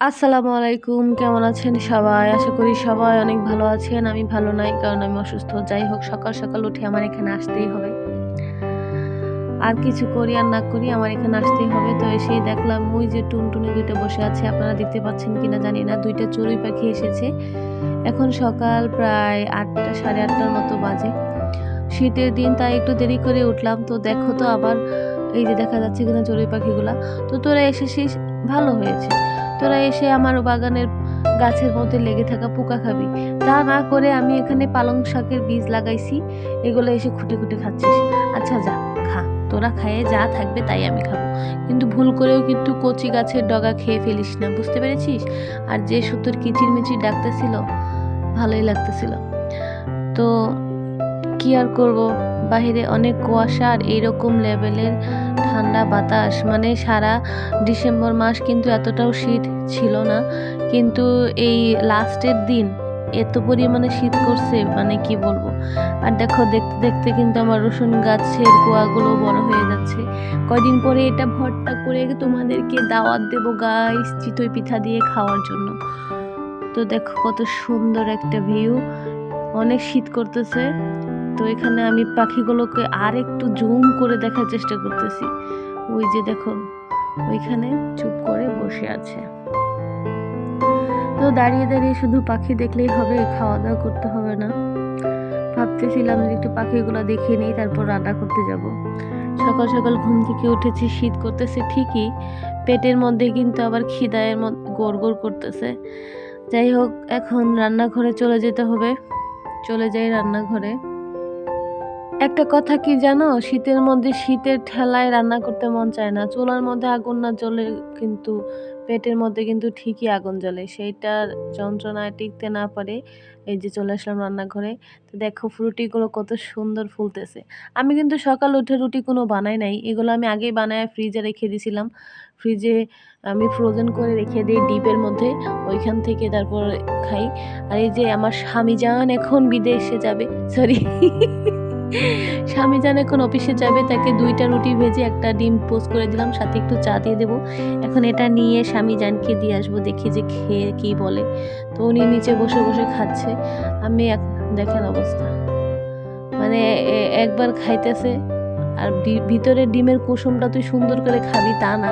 আসসালামু আলাইকুম, কেমন আছেন সবাই? আশা করি সবাই অনেক ভালো আছেন। আমি ভালো নাই, কারণ আমি অসুস্থ। যাই হোক, সকাল সকাল উঠে আমার এখানে আসতেই হবে। আর কিছু করি আর না করি আমার এখানে আসতেই হবে। তো এসেই দেখলাম ওই যে টুনটুনি দুইটা বসে আছে। আপনারা দেখতে পাচ্ছেন কিনা জানি না। দুইটা চড়ুই পাখি এসেছে। এখন সকাল প্রায় আটটা, সাড়ে আটটার মতো বাজে। শীতের দিন, তাই একটু দেরি করে উঠলাম। তো দেখো তো আবার এই যে দেখা যাচ্ছে কিনা চড়ুই পাখিগুলা। তো তোরা এসেছিস ভালো হয়েছে। তোরা এসে আমার বাগানের গাছের মধ্যে লেগে থাকা পোকা খাবি। তা না করে আমি এখানে পালং শাকের বীজ লাগাইছি, এগুলো এসে খুঁটে খুঁটে খাচ্ছিস। আচ্ছা যা, খা। তোরা খায়ে যা থাকবে তাই আমি খাব। কিন্তু ভুল করেও কিন্তু কচি গাছের ডগা খেয়ে ফেলিস না, বুঝতে পেরেছিস? আর যে সুতোর কিচির মিচির ডাকতেছিল, ভালোই লাগতেছিল। তো কি আর করব? বাহিরে অনেক কুয়াশা আর এইরকম লেভেলের ঠান্ডা বাতাস মানে সারা ডিসেম্বর মাস কিন্তু এতটাও শীত ছিল না। কিন্তু এই লাস্টের দিন এত পরিমাণে শীত করছে মানে কি বলব? আর দেখো, দেখতে দেখতে কিন্তু আমার রসুন গাছের গোয়াগুলো বড় হয়ে যাচ্ছে। কয়দিন পরে এটা ভর্তা করে তোমাদেরকে দাওয়াত দেবো গাইস চিতই পিঠা দিয়ে খাওয়ার জন্য। তো দেখো, কত সুন্দর একটা ভিউ অনেক শীত করতেছে। তো এখানে আমি পাখিগুলোকে আর একটু জুম করে দেখার চেষ্টা করতেছি। ওই যে দেখো, ওইখানে চুপ করে বসে আছে। তো দাঁড়িয়ে দাঁড়িয়ে শুধু পাখি দেখলেই হবে খাওয়া দাওয়া করতে হবে না। ভাবতেছিলাম যে একটু পাখিগুলো দেখে নিই, তারপর রান্না করতে যাব। সকাল সকাল ঘুম থেকে উঠেছি, শীত করতেছে ঠিকই। পেটের মধ্যে কিন্তু আবার খিদায়ের মধ্যে গোড় গোড় করতেছে। যাই হোক, এখন রান্নাঘরে চলে যেতে হবে। চলে যাই রান্নাঘরে। একটা কথা কি জানো? শীতের মধ্যে শীতের ঠেলায় রান্না করতে মন চায় না। চুলার মধ্যে আগুন না জ্বলে কিন্তু পেটের মধ্যে কিন্তু ঠিকই আগুন জ্বলে। সেইটার যন্ত্রণায় টিকতে না পারে এই যে চলে আসলাম রান্নাঘরে। তো দেখো ফ্রুটিগুলো কত সুন্দর ফুলতেছে। আমি কিন্তু সকাল উঠে রুটি কোনো বানাই নাই। এগুলো আমি আগেই বানায় ফ্রিজে রেখে দিয়েছিলাম ফ্রিজে আমি ফ্রোজেন করে রেখে দিই ডিপের মধ্যে। ওইখান থেকে তারপর খাই। আর এই যে আমার স্বামী যান এখন বিদেশে যাবে। সরি স্বামী যান এখন অফিসে যাবে, তাকে দুইটা রুটি ভেজে একটা ডিম পোস্ট করে দিলাম, সাথে একটু চা দিয়ে দেবো। এখন এটা নিয়ে স্বামী জানকে দিয়ে আসব, দেখি যে খেয়ে কি বলে। তো উনি নিচে বসে বসে খাচ্ছে। আমি দেখেন অবস্থা। মানে একবার খাইতেছে আর ভিতরে ডিমের কুসুমটা তুই সুন্দর করে খাবি তা না।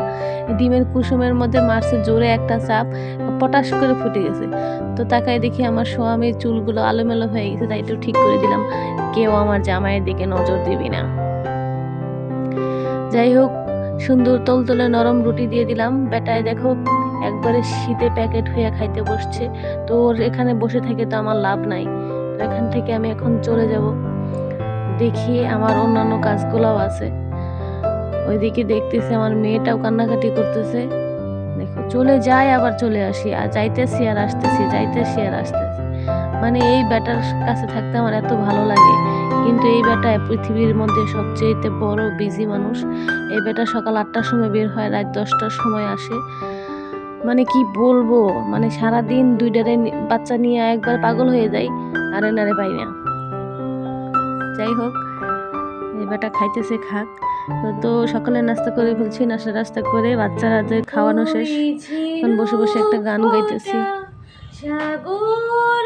ডিমের কুসুমের মধ্যে মারছে জোরে একটা চাপ, পটাশ করে ফুটে গেছে। তো তাকায় দেখি আমার স্বামীর চুলগুলো আলোমেলো হয়ে গেছে, তাই একটু ঠিক করে দিলাম। কেউ আমার জামাইয়ের দিকে নজর দিবি না। যাই হোক, সুন্দর তলতলে নরম রুটি দিয়ে দিলাম। বেটায় দেখো, একবারে শীতে প্যাকেট হয়ে খাইতে বসছে। তো ওর এখানে বসে থেকে তো আমার লাভ নাই। তো এখান থেকে আমি এখন চলে যাব। দেখি আমার অন্যান্য কাজগুলাও আছে। ওইদিকে দেখতেছি আমার মেয়েটাও কান্নাকাটি করতেছে। দেখো, চলে যায় আবার চলে আসি। আর যাইতেছি আর আসতেছি, যাইতেছি আর আসতেছি। মানে এই ব্যাটার কাছে থাকতে আমার এত ভালো লাগে। কিন্তু এই বেটা পৃথিবীর মধ্যে সবচেয়ে বড় বিজি মানুষ। এই বেটা সকাল আটটার সময় বের হয়, রাত দশটার সময় আসে। মানে কি বলব? মানে সারা দিন দুইটারে বাচ্চা নিয়ে একবার পাগল হয়ে যায় আরে নারে পাই না যাই হোক যে বেটা খাইতেছে খাক। তো সকালে নাস্তা করে ফেলছি নাস্তা রাস্তা করে বাচ্চারা যে খাওয়ানো শেষ। এখন বসে বসে একটা গান গাইতেছি। সাগর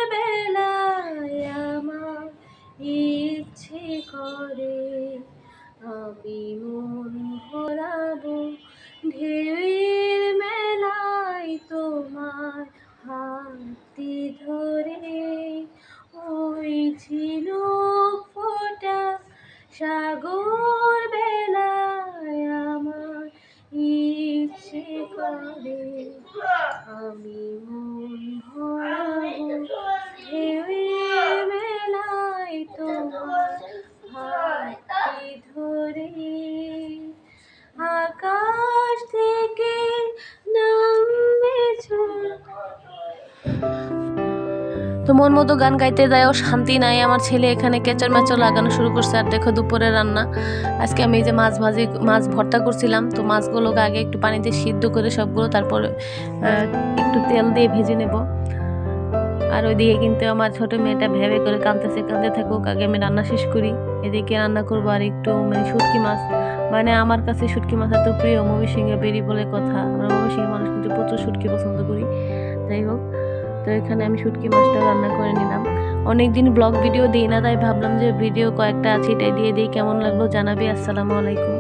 আমার ইচ্ছে করে তো মন মতো গান গাইতে যায়ও শান্তি নাই। আমার ছেলে এখানে কেচর মেচর লাগানো শুরু করছে। আর দেখো দুপুরে রান্না। আজকে আমি এই যে মাছ ভাজি, মাছ ভর্তা করছিলাম। তো মাছগুলোকে আগে একটু পানিতে সিদ্ধ করে সবগুলো, তারপরে একটু তেল দিয়ে ভেজে নেব। আর ওইদিকে কিন্তু আমার ছোট মেয়েটা ভেবে করে কাঁদতেছে, কাঁদতে থাকুক, আগে আমি রান্না শেষ করি। এদিকে রান্না করব আর একটু মানে শুটকি মাছ। মানে আমার কাছে শুটকি মাছ এত প্রিয়, মমি সিংহে বেরি বলে কথা। আমরা সাহসী মানুষ কিন্তু প্রচুর শুটকি পছন্দ করি। যাই হোক। তো এখানে আমি শুটকি মাছটা রান্না করে নিলাম। অনেক দিন ব্লগ ভিডিও দিই না, তাই ভাবলাম যে ভিডিও কয়েকটা আছে এটাই দিয়ে দিই। কেমন লাগল জানাবি? আসসালামু আলাইকুম।